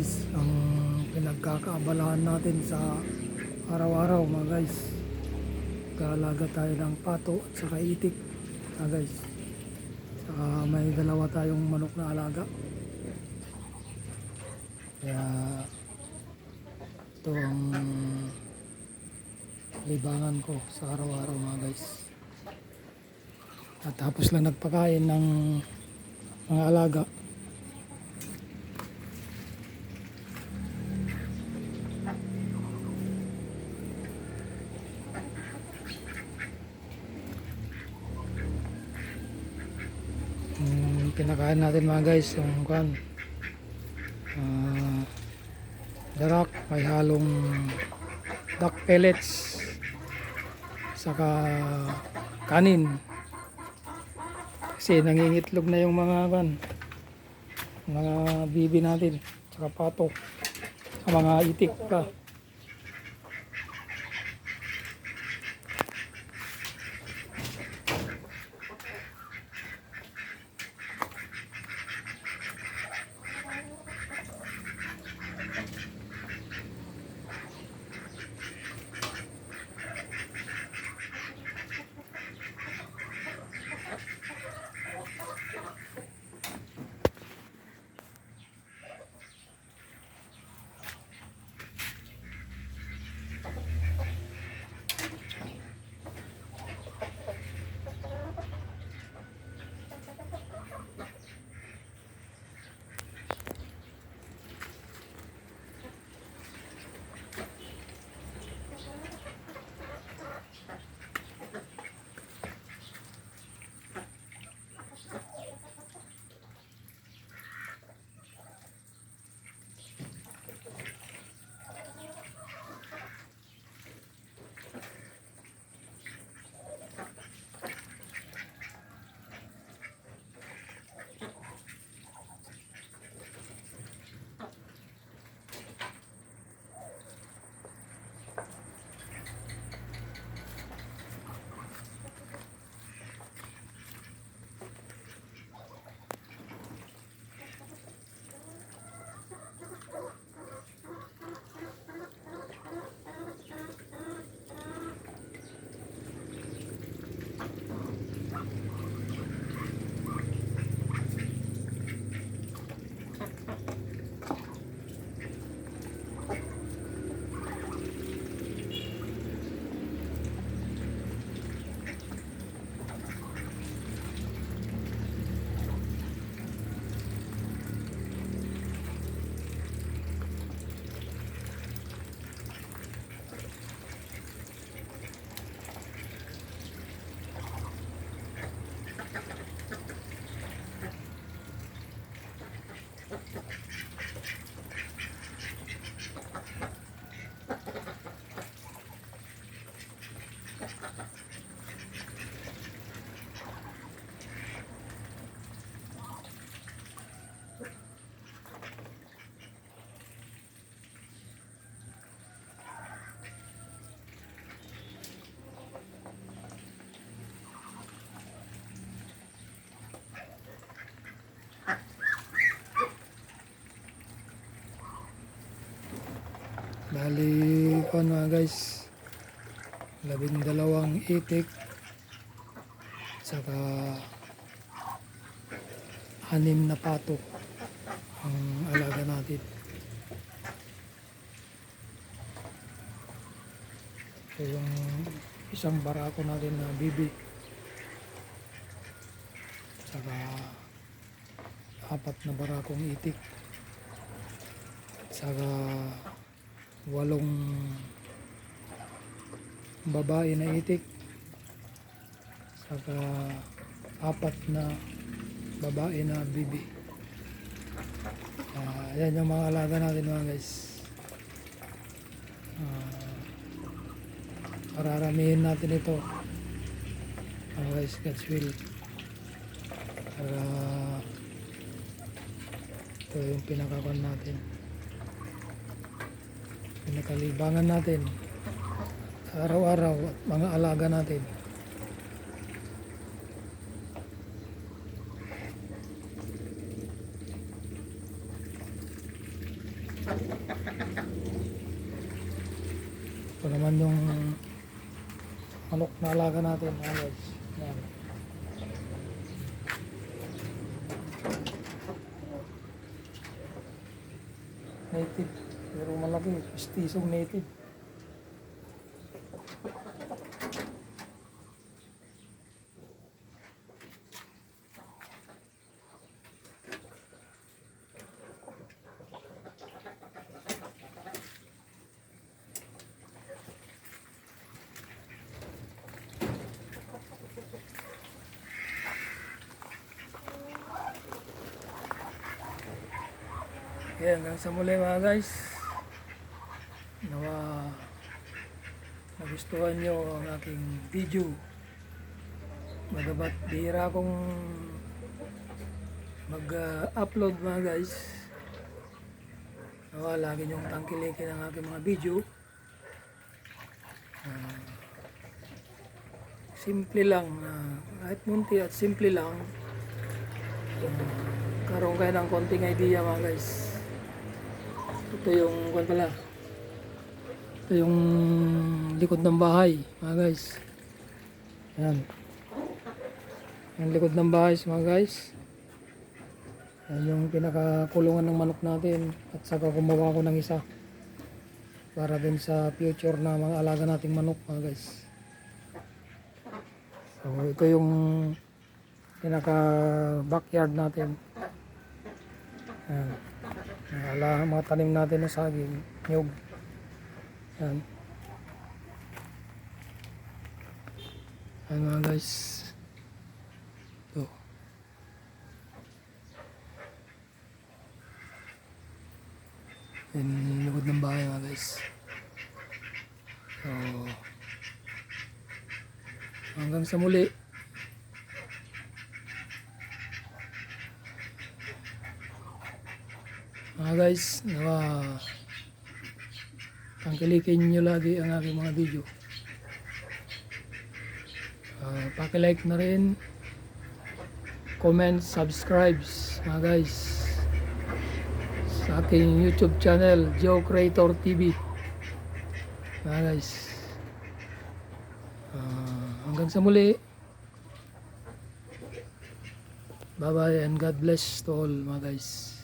guys ang pinagkakaabalahan natin sa araw-araw mga guys. Kaalaga tayo ng pato at saka itik mga guys. Saka may dalawa tayong manok na alaga. Kaya ito ang libangan ko sa araw-araw mga guys. At tapos lang nagpakain ng mga alaga Yung kinakain natin mga guys, yung kan ah darak, may halong duck pellets, saka kanin. Kasi nangingitlog na yung mga kan, mga bibi natin, saka pato, saka mga itik pa. Bali, kuan mga guys, labing dalawang itik, saka anim na pato ang alaga natin. Ito yung isang barako natin na bibi. Saka apat na barakong itik. Saka walong babae na itik. Saka apat na babae na bibi. Ah, yan yung mga alaga natin mga guys. Ah, pararamihin natin ito. Mga guys God's will. Para ito yung pinakakuan natin pinakalibangan natin sa araw-araw at mga alaga natin. Ito naman yung manok na alaga natin guys. Yan. Native. Pero malaki. Pistisong native. Yan, hanggang sa muli mga guys. Nawa nagustuhan nyo ang aking video. Magabat bihira akong mag-upload mga guys. Nawa lagi nyong tangkilikin ang aking mga video. Ah, simple lang. ah, kahit munti at simple lang. Ah, karoon kayo ng konting idea mga guys. Ito yung kwan pala. Ito yung likod ng bahay, mga guys. Ayan. Yung likod ng bahay, mga guys. Ayan yung pinakakulungan ng manok natin. At saka gumawa ko ng isa. Para din sa future na mga alaga nating manok, mga guys. So, ito yung pinaka backyard natin. Ayan. Ala, mga tanim natin na saging, nyug. Yan. Yan guys. Ito. Yan yung likod ng bahay mga guys. So, hanggang sa muli. Mga guys, nawa tangkilikin nyo lagi ang aking mga video. Uh, paki-like na rin, comment, subscribes mga guys sa aking YouTube channel, Joe Creator TV. Mga guys. Ah, hanggang sa muli. Bye bye and God bless to all mga guys.